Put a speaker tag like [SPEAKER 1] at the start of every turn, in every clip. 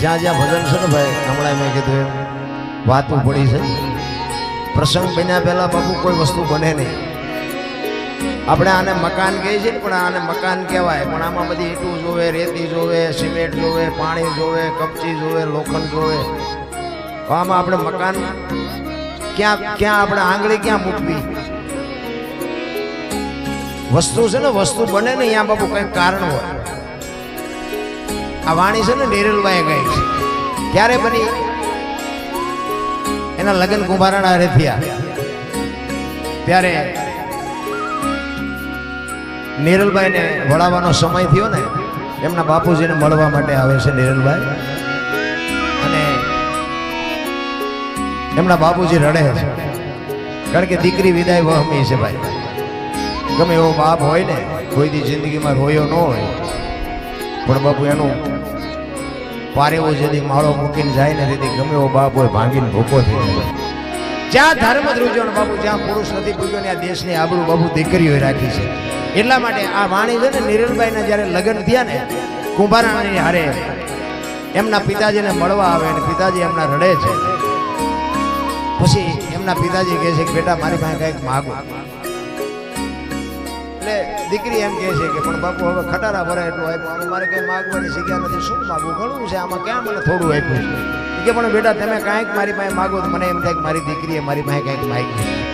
[SPEAKER 1] જ્યાં જ્યાં ભજન છે ને ભાઈ હમણાં મેં કીધું એમ, વાતું પડી છે. પ્રસંગ બન્યા પહેલાં બાપુ કોઈ વસ્તુ બને નહીં. આપણે આને મકાન કહે છે પણ આને મકાન કહેવાય. પણ આમાં બધી ઈંટું જોવે, રેતી જોવે, સિમેન્ટ જોવે, પાણી જોવે, કપચી જોવે, લોખંડ જોવે. આમાં આપણે મકાન ક્યાં ક્યાં આપણે આંગળી ક્યાં મૂકવી? વસ્તુ છે ને, વસ્તુ બને ને અહીંયા બાપુ કંઈક કારણ હોય. આ વાણી છે ને નિરલભાઈ ગઈ છે. ક્યારે બની? એના લગ્ન કુંભારાણા હારે થયા. ત્યારે નિરલભાઈને વળાવવાનો સમય થયો ને, એમના બાપુજીને મળવા માટે આવે છે નેરલભાઈ. અને એમના બાપુજી રડે છે. કારણ કે દીકરી વિદાય વહમી છે ભાઈ. ગમે એવો બાપ હોય ને, કોઈ દી જિંદગીમાં રોયો ન હોય. પણ બાપુ એનું પારેવો જેથી માળો મૂકીને જાય ને તેથી ગમે એવો બાપ હોય, ભાંગીને ભૂકો થઈ જાય. જ્યાં ધર્મ ધ્રુજો ને બાપુ, જ્યાં પુરુષ નથી પૂજ્યો આ દેશની આબરૂ બાપુ દીકરીઓએ રાખી છે. એટલા માટે આ વાણી છે ને, નિરલભાઈના જ્યારે લગ્ન થયા ને, કુંભારાણી હારે એમના પિતાજીને મળવા આવે અને પિતાજી એમના રડે છે. પછી એમના પિતાજી કહે છે કે, બેટા, મારી પાસે કંઈક માગો. એટલે દીકરી એમ કહે છે કે, પણ બાપુ, હવે ખટારા ભરાય એટલું આપ્યું. મારે કંઈ માગવાની શીખ્યા નથી. શું માગવું? ઘણું છે આમાં. ક્યાં મને થોડું આપ્યું છે? કે, પણ બેટા, તમે કાંઈક મારી પાસે માગો તો મને એમ થાય કે મારી દીકરીએ મારી પાસે કંઈક માગ્યું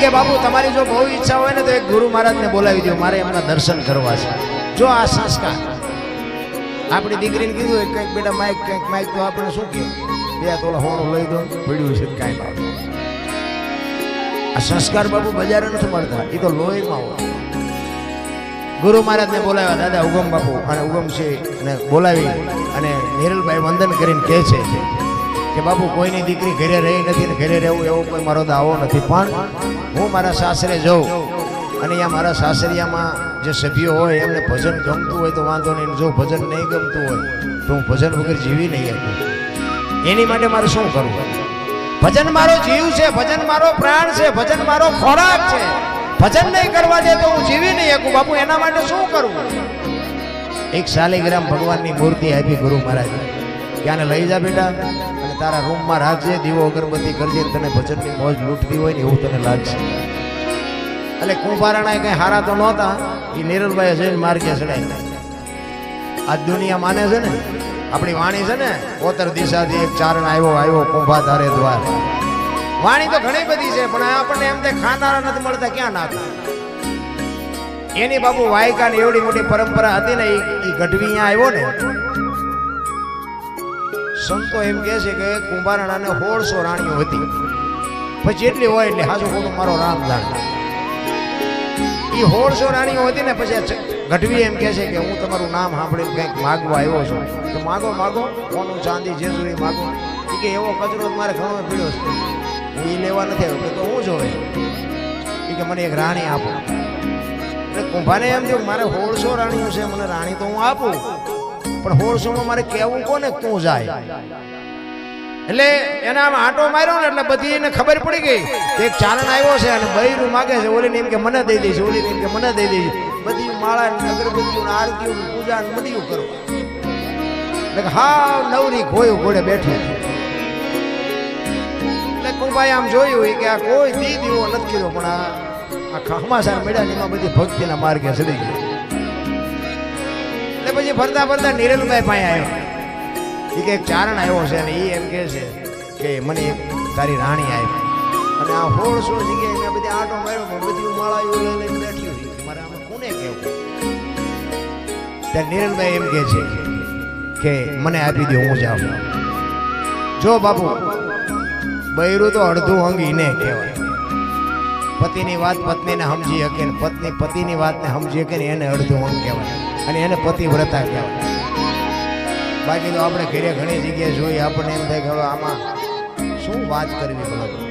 [SPEAKER 1] કે, બાપુ, તમારી જો બહુ ઈચ્છા હોય ને તો એક ગુરુ મહારાજને બોલાવી દો મારે એમના દર્શન કરવા છે. જો આ સંસ્કાર. આપણી દીકરીને કીધું હોય કંઈક બેટા, માઇક, કંઈક માઇક તો આપણે શું કહે બે તોલા હોણું લઈ દો. પડ્યું છે કાંઈ બાપ આ સંસ્કાર બાબુ બજારે નથી મળતા. એ તો લોહીમાં હોય. ગુરુ મહારાજને બોલાવ્યા, દાદા, ઉગમ બાપુ. અને ઉગમ છે ને બોલાવી અને નિરલભાઈ વંદન કરીને કહે છે કે, બાપુ, કોઈની દીકરી ઘરે રહી નથી ને ઘરે રહેવું એવો કોઈ મારો દાવો નથી. પણ હું મારા સાસરે જાઉં અને અહીંયા મારા સાસરિયામાં જે સભ્યો હોય એમને ભજન ગમતું હોય તો વાંધો નહીં. જો ભજન નહીં ગમતું હોય તો હું ભજન વગર જીવી નહીં શકું. એની માટે મારે શું કરવું? ભજન મારો જીવ છે, ભજન મારો પ્રાણ છે, ભજન મારો ખોરાક છે. ભજન નહીં કરવા દે તો હું જીવી નહીં શકું. બાપુ, એના માટે શું કરવું એક શાલિગ્રામ ભગવાનની મૂર્તિ આપી ગુરુ મહારાજ. ક્યાંને લઈ જા બેટા, અને તારા રૂમમાં રાખજે, દીવો અગરબત્તી કરજે, તને ભજનની મોજ લૂંટતી હોય ને એવું તને લાગશે. એટલે કુંભારાણા કંઈ હારા તો નહોતા. એ નિરલભાઈ જઈને માર્ગે ચડાય આ દુનિયા માને છે ને આપણી વાણી છે ને, પોતર દિશાથી એક ચારણ આવ્યો આવ્યો કુંભા તારે દ્વાર. વાણી તો ઘણી બધી છે, પણ આપણને એમ તે ખાનારા નથી મળતા, ક્યાં નાખા એની બાપુ વાયકાની એવડી મોટી પરંપરા હતી ને એ ગઢવી અહીંયા આવ્યો ને, સંતો એમ કહે છે કે કુંભારાણાને સોળસો રાણીઓ હતી. પછી એટલી હોય એટલે હાજુ ખોટું મારો રામ જાણે. એ સોળસો રાણીઓ હતી ને, પછી ગઢવી એમ કહે છે કે હું તમારું નામ સાંભળીને કંઈક માગવા આવ્યો છું. તો માગો માગો, કોનું ચાંદી જેસુરી માગો. એ કે એવો કચરો મારે ઘણો પીડ્યો છે. એ લેવા નથી આવ્યો. કે તો હું જોવે? કે મને એક રાણી આપો. એટલે કુંભાને એમ થયું મારે હોળસો રાણીઓ છે, મને રાણી તો હું આપું. પણ હોળસોમાં મારે કહેવું કોને તું જાય? એટલે એના આમ આંટો માર્યો ને એટલે બધી એને ખબર પડી ગઈ એક ચારણ આવ્યો છે અને બૈરું માગે છે. ઓલીને એમ કે મને દઈ દઈશ ઓલીને એમ કે મને દઈ દઈશ બધી માળા અગરબત્તીઓ આરતીઓ પૂજા બધું કરવા હા નવરી ખોયું ઘોડે બેઠી એટલે કુંભાઈ આમ જોયું કે આ કોઈ દી દીવો નથી કીધો પણ આ આ ખમાસાર મેળા ને એમાં બધી ભક્તિના માર્ગે ચડી ગઈ. એટલે પછી ફરતા ફરતા નિરલભાઈ પાસે આવ્યો. એ કે એક ચારણ આવ્યો છે અને એ એમ કહે છે કે મને એક તારી રાણી આવી. અને આ સોળસો જગ્યાએ મેં બધી આટો માર્યો બધી માળા લઈ લઈને બેઠી કે કોને કહેવું? ત્યારે નિરલભાઈ એમ કહે છે કે મને આપી દો હું જાઉં. જો બાપુ, બૈરું તો અડધું અંગ ઈને કહેવાય. પતિની વાત પત્નીને સમજી શકે ને પત્ની પતિની વાતને સમજી શકે ને એને અડધું અંગ કહેવાય અને એને પતિવ્રતા કહેવાય. બાકી તો આપણે ઘરે ઘણી જગ્યાએ જોઈએ, આપણને એમ થાય કે હવે આમાં શું વાત કરવી ભલા?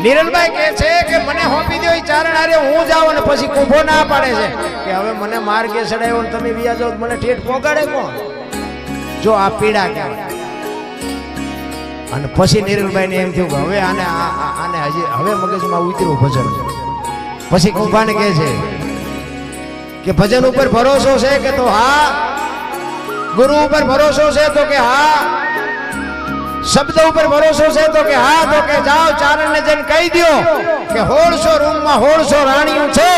[SPEAKER 1] નિરલભાઈ કહે છે કે મને હોપી દો ચારણ હું જાઉં અને પછી કુંભો ના પાડે છે. કે હવે મને માર્ગે ચડાવ્યો તમે વ્યા જાઓ મને ઠેઠ પોગાડે કોણ? જો આ પીડા કહેવાય. અને પછી નિરલભાઈને એમ થયું કે હવે આને આને હજી હવે મગજમાં ઉતર્યું ભજન. પછી કુંભાને કહે છે કે ભજન ઉપર ભરોસો છે કે તો હા? ગુરુ ઉપર ભરોસો છે તો કે હા? શબ્દ ઉપર ભરોસો છે તો કે હા, તો કે જાઓ, ચારણને જઈને કહી દ્યો કે હોળસો રૂમમાં હોળસો રાણીઓ છે.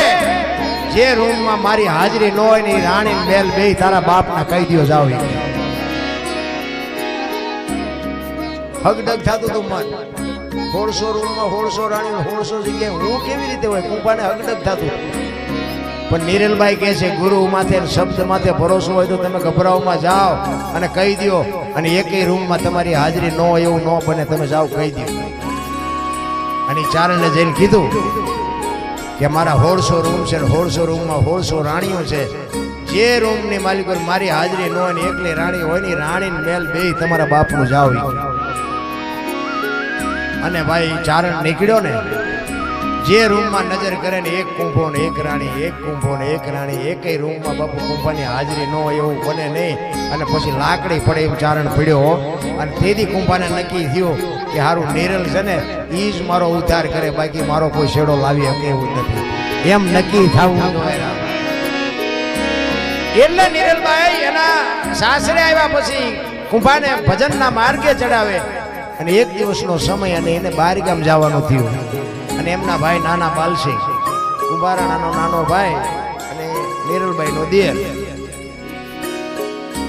[SPEAKER 1] જે રૂમમાં મારી હાજરી ન હોય ને રાણી ને બેલ બે તારા બાપના કહી દ્યો, જાઓ હગડગ થતું તું મન. હોળસો રૂમમાં હોળસો રાણીઓ, હોળસો જગ્યાએ. હું કેવી રીતે હોય? કુંભાને હગડગ થતું. પણ નીરલભાઈ કહે છે, ગુરુ માથે શબ્દ માથે ભરોસો હોય તો તમે ગભરાવમાં જાઓ અને કહી દ્યો. અને એકેય રૂમમાં તમારી હાજરી ન હોય એવું ન બને, તમે જાઓ, કહી દો અને ઈ ચારણને જઈને કીધું કે, મારા હોળસો રૂમ છે હોળસો રૂમમાં હોળસો રાણીઓ છે. જે રૂમની માલિક મારી હાજરી ન હોય ને એકલી રાણી હોય ને રાણી મેલ બે તમારા બાપનું જાઓ અને ભાઈ ચારણ નીકળ્યો ને જે રૂમમાં નજર કરે ને એક કુંભો ને એક રાણી, એક કુંભો ને એક રાણી, એકેય રૂમમાં બાપુ કુંભાની હાજરી ન હોય એવું બને નહીં. અને પછી લાકડી પડે એમ ચારણ પડ્યો અને તેથી કુંભાને નક્કી થયું કે સારું નિરલ છે ને એ જ મારો ઉદ્ધાર કરે, બાકી મારો કોઈ શેડો લાવી શકે એવું નથી. એમ નક્કી થવું એટલે નિરલભાઈ એના સાસરે આવ્યા પછી કુંભાને ભજનના માર્ગે ચડાવે. અને એક દિવસનો સમય અને એને બહાર ગામ જવાનું થયું. અને એમના ભાઈ નાના પાલસિંહ. કુંભારાણાનો નાનો ભાઈ અને નિરલભાઈ નો દિયર.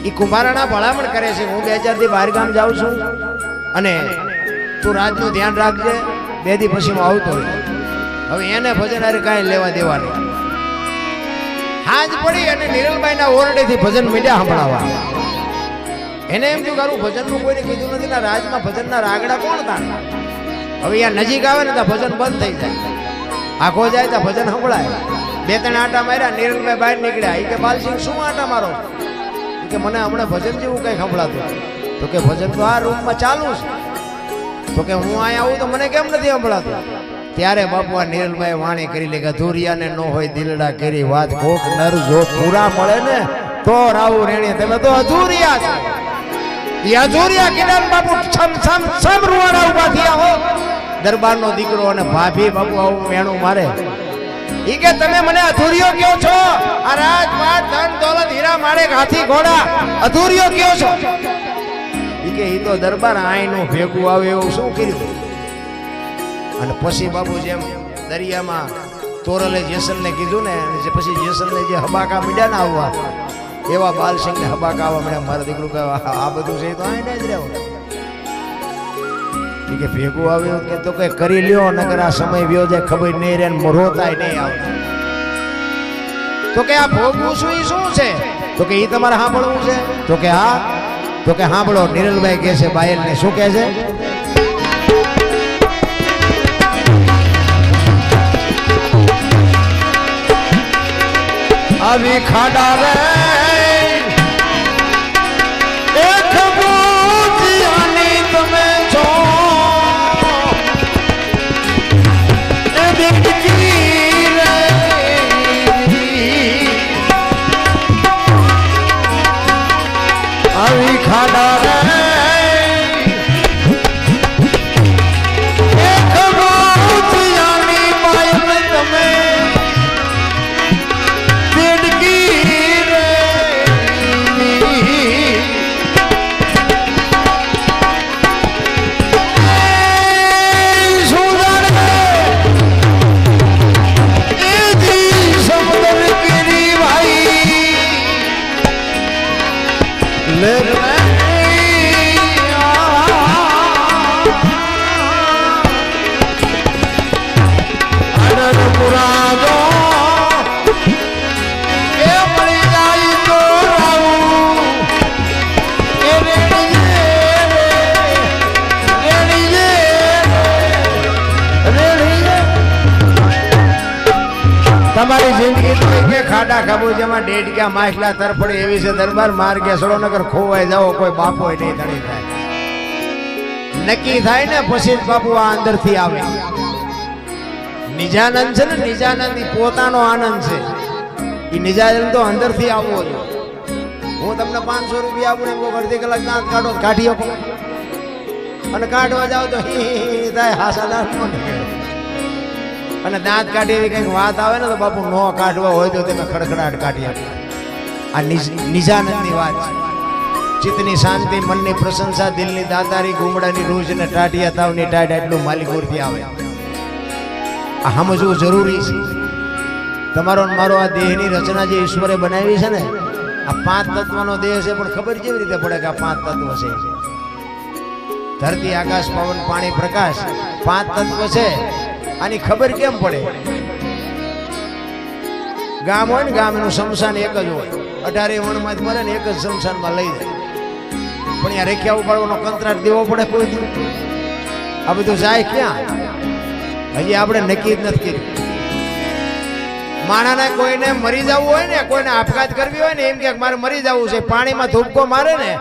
[SPEAKER 1] એ કુંભારાણા ભલામણ કરે છે, હું બે હજારથી બહાર ગામ જાઉં છું અને તું રાતનું ધ્યાન રાખજે, બે દી પછી હું આવતો હોય હવે એને ભજન અરે કાંઈ લેવા દેવા નહીં હાજ પડી અને નિરલભાઈના ઓરડેથી ભજન મીડિયા સંભળાવા. એને એમ થયું ભજનનું કોઈને કીધું નથી, ને, રાજમાં ભજનના રાગડા કોણ તાણે? હવે અહીંયા નજીક આવે ને તો ભજન બંધ થઈ જાય. આખો જાય તો ભજન સંભળાય. બે ત્રણ આટા માર્યા, નિરંગભાઈ બહાર નીકળ્યા. એ કે, બાલસિંહ, શું આટા મારો? કે, મને હમણાં ભજન જેવું કંઈ સંભળાતું. તો કે, ભજન તો આ રૂમમાં ચાલુ છે. તો કે, હું અહીંયા આવું તો મને કેમ નથી સંભળાતું? ત્યારે બાપુ આ નિરલભાઈ વાણી કરી લે કે અધૂરિયાને ન હોય દિલડા કરી વાત. કોક નર જો પૂરા મળે ને, તો રાવું રેણી. તમે તો અધૂરિયા છો. એ અધૂરિયા કિરણ બાપુ છમ છમ છમ રૂવાડા ઊભા થયા હો. દરબારનો દીકરો અને ભાભી બાપુ આવું મેણું મારે. ઈ કે તમે મને અધૂરીઓ કયો છો? આ રાજપાટ, ધન, દોલત, હીરા માળે હાથી, ઘોડા, અધૂરીઓ કયો છો? ઈ કે ઈ તો દરબાર આઈનું ભેગું આવે એવું શું કર્યું? અને પછી બાબુ જેમ દરિયામાં તોરલે જેસલને કીધું ને જે પછી જેસલને જે હબાકા મીડ્યા ને આવવા, એવા બાલસિંહને હબાકા આવવા મળ્યા મારા દીકરું કહેવા આ બધું છે તો આઈને જ રહેવું કે ભેગું આવ્યું કે તો કઈ કરી લ્યો, નકર આ સમય વ્યો જાય, ખબર નહીં રહે ને રોતાય નહીં આવે તો કે આ ભોગવું શું ઈ શું છે? તો કે ઈ તમારે સાંભળવું છે? તો કે હા. તો કે સાંભળો, નિરલભાઈ કહે છે, બાયલને શું કહે છે? આવી ખાડા રે ખાડા જિંદગી તો કે ખાડા ખાબુ જેમાં ડેડક્યા માછલા તરફડે એવી છે? દરબાર માર્ગે સડોનગર ખોવાઈ જાઓ, કોઈ બાપો નહીં ધણી થાય. નક્કી થાય ને, પછી બાપુ આ અંદરથી આવે. નિજાનંદ છે ને, નિજાનંદ પોતાનો આનંદ છે. એ નિજાનંદ તો અંદરથી આવવો જોઈએ હું તમને પાંચસો રૂપિયા આપું એમ અડધી કલાક દાંત કાઢો કાઢી આપો. અને કાઢવા જાવ તો હી થાય, હાસાદાર અને દાંત કાઢી એવી કંઈક વાત આવે ને તો બાપુ નો કાઢવા હોય તો તમે ખડખડાટ કાઢી આપો. આ નિજ- નિજાનંદની વાત છે. ચિત્તની શાંતિ, મનની પ્રશંસા, દિલની દાતારી ગુમડાની રૂજ ને ટાઢિયા તાવની ટાઢ એટલું માલિકોરથી આવે. આ સમજવું જરૂરી છે. તમારો મારો આ દેહની રચના જે ઈશ્વરે બનાવી છે ને, આ પાંચ તત્વનો દેહ છે, પણ ખબર કેવી રીતે પડે કે આ પાંચ તત્વ છે? ધરતી, આકાશ, પવન, પાણી, પ્રકાશ, પાંચ તત્વ છે. આની ખબર કેમ પડે? ગામ હોય ને ગામ શમશાન એક જ હોય. અઢારે વણમાં જ મરે ને, એક જ શમશાનમાં લઈ જાય. પણ અહીંયા રેખ્યા ઉપાડવાનો કંત્રાટ દેવો પડે કોઈ દી આ બધું જાય ક્યાં? હજી આપણે નક્કી જ નથી કર્યું. માણાને કોઈને મરી જવું હોય ને, કોઈને આપઘાત કરવી હોય ને, એમ કે મારે મરી જવું છે. પાણીમાં ધૂપકો મારે ને,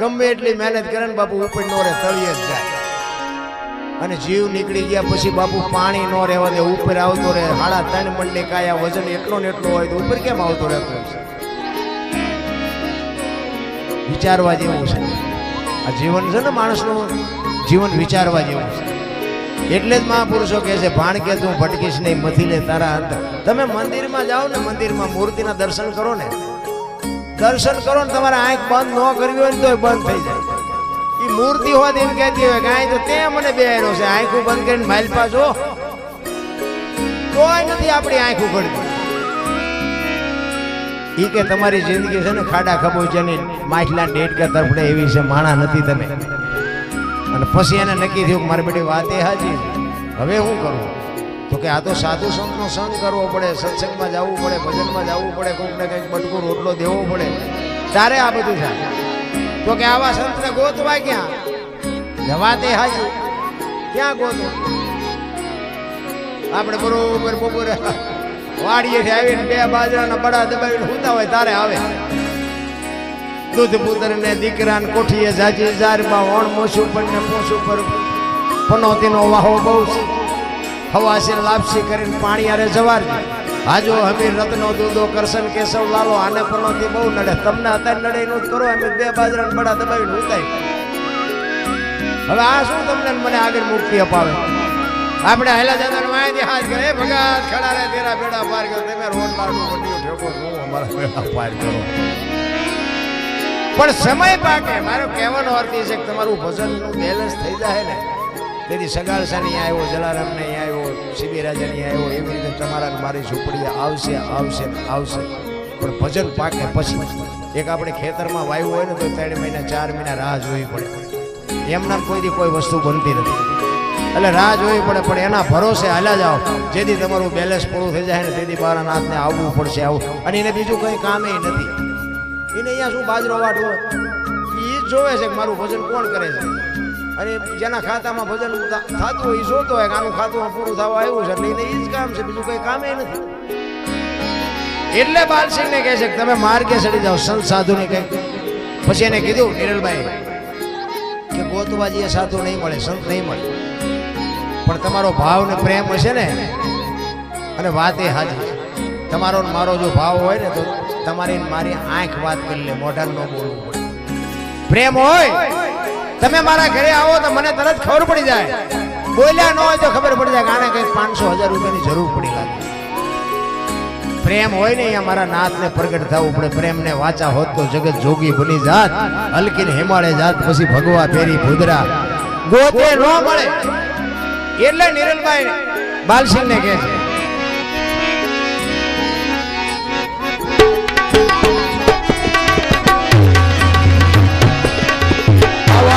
[SPEAKER 1] ગમે એટલી મહેનત કરે ને બાપુ ઉપર નો રે, તળિયે જ જાય. અને જીવ નીકળી ગયા પછી બાપુ પાણી નો રહેવા દે, ઉપર આવતો રહે, હાડા ત્રણ મણની કાયા વજન એટલો ને એટલો હોય તો ઉપર કેમ આવતો રહેતો વિચારવા જેવું છે. આ જીવન છે ને માણસનું, જીવન વિચારવા જેવું છે. એટલે જ મહાપુરુષો કહે છે, ભાણ કે તું ભટકીશ નહીં મથી લે તારા અંત. તમે મંદિરમાં જાઓ ને, મંદિરમાં મૂર્તિના દર્શન કરો ને, દર્શન કરો ને, તમારે આંખ બંધ ન કરવી હોય ને તોય બંધ થઈ જાય. મૂર્તિ હોત એમ કહેતી હોય કે તો તે મને બેહારો છે, આંખું બંધ કરીને માઇલ પાછો. કોઈ નથી આપણી આંખ ઉઘડતી. એ કે તમારી જિંદગી છે ને ખાડા ખબોચિયાની માછલા ડેટ કે તરફડે એવી છે, માણા નથી તમે. અને પછી એને નક્કી થયું મારી બેટી વાત એ હાજી હવે હું કરું? તો કે આ તો સાધુ સંતનો સંગ કરવો પડે, સત્સંગમાં જવું પડે, ભજનમાં જવું પડે, કોઈકને કંઈક બટકો રોટલો દેવો પડે. તારે આ બધું થાય તો કે આવા સંતને ગોતવા ક્યાં? જવા દે હાજી ક્યાં ગોતો? આપણે બરોબર બપોરે વાડીએથી આવીને બે બાજરાના બડા દબાવીને સૂતા હોય તારે આવે. દૂધ પુત્ર ને દીકરા ને કોઠીએ જાજી જારમાં વણ મોસું પર ને પોસું પર પનોતીનો વાહો બહુ છે. હવાસી લાપસી કરીને પાણી આરે જવાર હાજો હમીર રત્નો દૂધો કરશન કેશવ લાલો, આને પનોતી બહુ નડે. તમને અત્યારે નડે નું જ કરો, અમે બે બાજરા બડા દબાવીને ઉતાય હવે આ શું તમને મને આગળ મુક્તિ અપાવે? આપણે હેલા જતા માહિતી હાથ કરે "એ ભગત ખડા રે, તેરા બેડા પાર કરો તમે રોડ લાડુ વટીઓ ઠેકો શું અમારા બેડા પાર કરો પણ સમય પાકે, મારો કહેવાનો અર્થ એ છે કે તમારું ભજનનું બેલેન્સ થઈ જાય ને. તેથી સગાળસા નહીં આવ્યો, જલારામ નહીં આવ્યો શિબિરાજા નહીં આવ્યો, એવી રીતે તમારા મારી ઝૂંપડી આવશે આવશે આવશે. પણ ભજન પાકે પછી. એક આપણે ખેતરમાં વાવ્યું હોય ને તો ત્રણ મહિના, ચાર મહિના રાહ જોવી પડે. એમના કોઈથી કોઈ વસ્તુ બનતી નથી. એટલે રાહ જોવી પડે, પણ એના ભરોસે હાલ્યા જાઓ. જેથી તમારું બેલેન્સ પૂરું થઈ જાય ને તેથી બારા નાથને આવવું પડશે આવું. અને એને બીજું કંઈ કામે નથી. એને અહીંયા શું બાજરો વાટવો એ જ જોવે છે કે મારું ભજન કોણ કરે છે. અને જેના ખાતામાં ભજન થતું હોય જોતો હોય આનું ખાતું પૂરું થવા આવ્યું છે. એટલે એ જ કામ છે, બીજું કંઈ કામે નથી. એટલે બાલસિંહને કહે છે કે તમે માર્ગે ચડી જાઓ સંત સાધુને કંઈક પછી એને કીધું નિરલભાઈ કે ગોતવાજી એ સાધુ નહીં મળે, સંત નહીં મળે. પણ તમારો ભાવ ને પ્રેમ હશે ને, અને વાત એ હાજી તમારો મારો જો ભાવ હોય ને, તો તમારી મારી આંખ વાત કરી લે મોઢા ન બોલવું પ્રેમ હોય તમે મારા ઘરે આવો તો મને તરત ખબર પડી જાય. બોલ્યા ન હોય તો ખબર પડી જાય આને કંઈક પાંચસો હજાર રૂપિયાની જરૂર પડી લાગે. પ્રેમ હોય ને અહીંયા મારા નાથને પ્રગટ થવું પડે. પ્રેમને વાચા હોત તો જગત જોગી બની જાત. હલકીને હિમાળે જાત પછી ભગવા ફેરી ભૂદરા. ગોતે ન મળે. એટલે નિરલભાઈ બાલસિંહને કહે છે.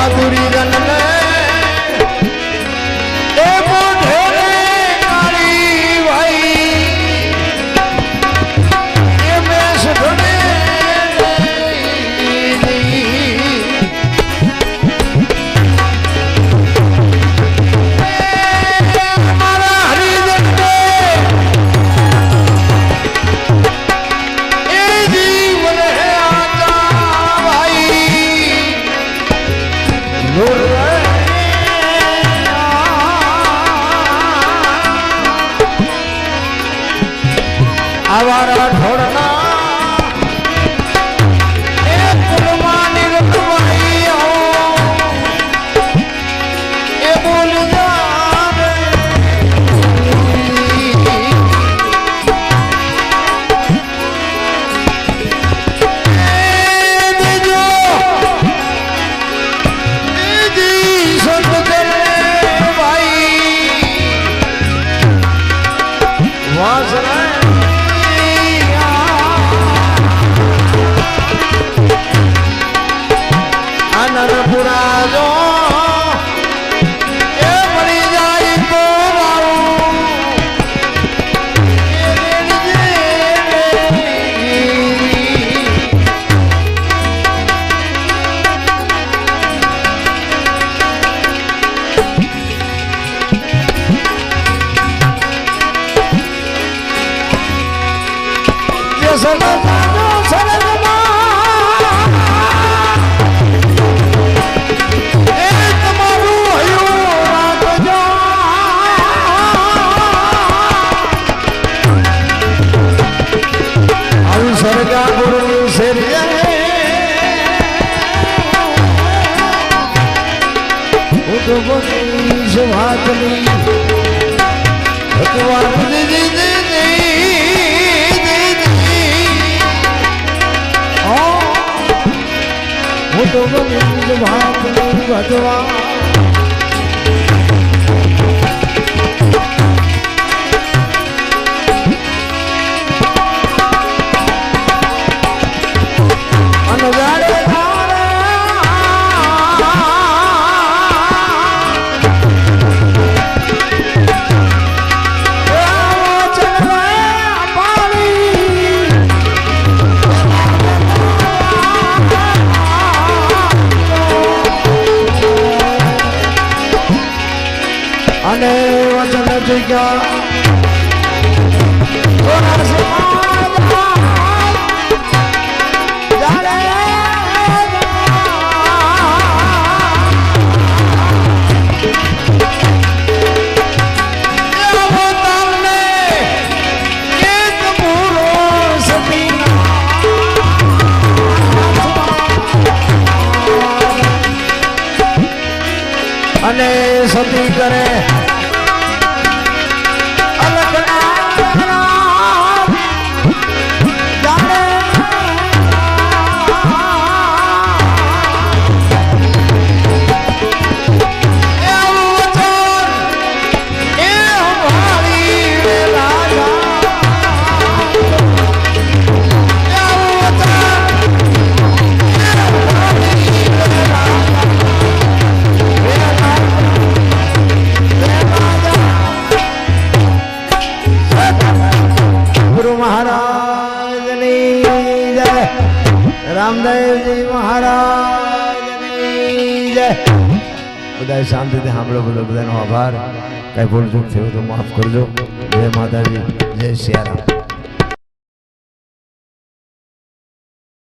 [SPEAKER 1] આવા દુરીજનને તો બની છે વાતની ભગવાન વાતની ભગવાન. Africa. સાંભળો બોલો બધાનો આભાર. કઈ ભૂલ ચૂક થયું તો માફ કરજો. જય માતાજી, જય સિયારામ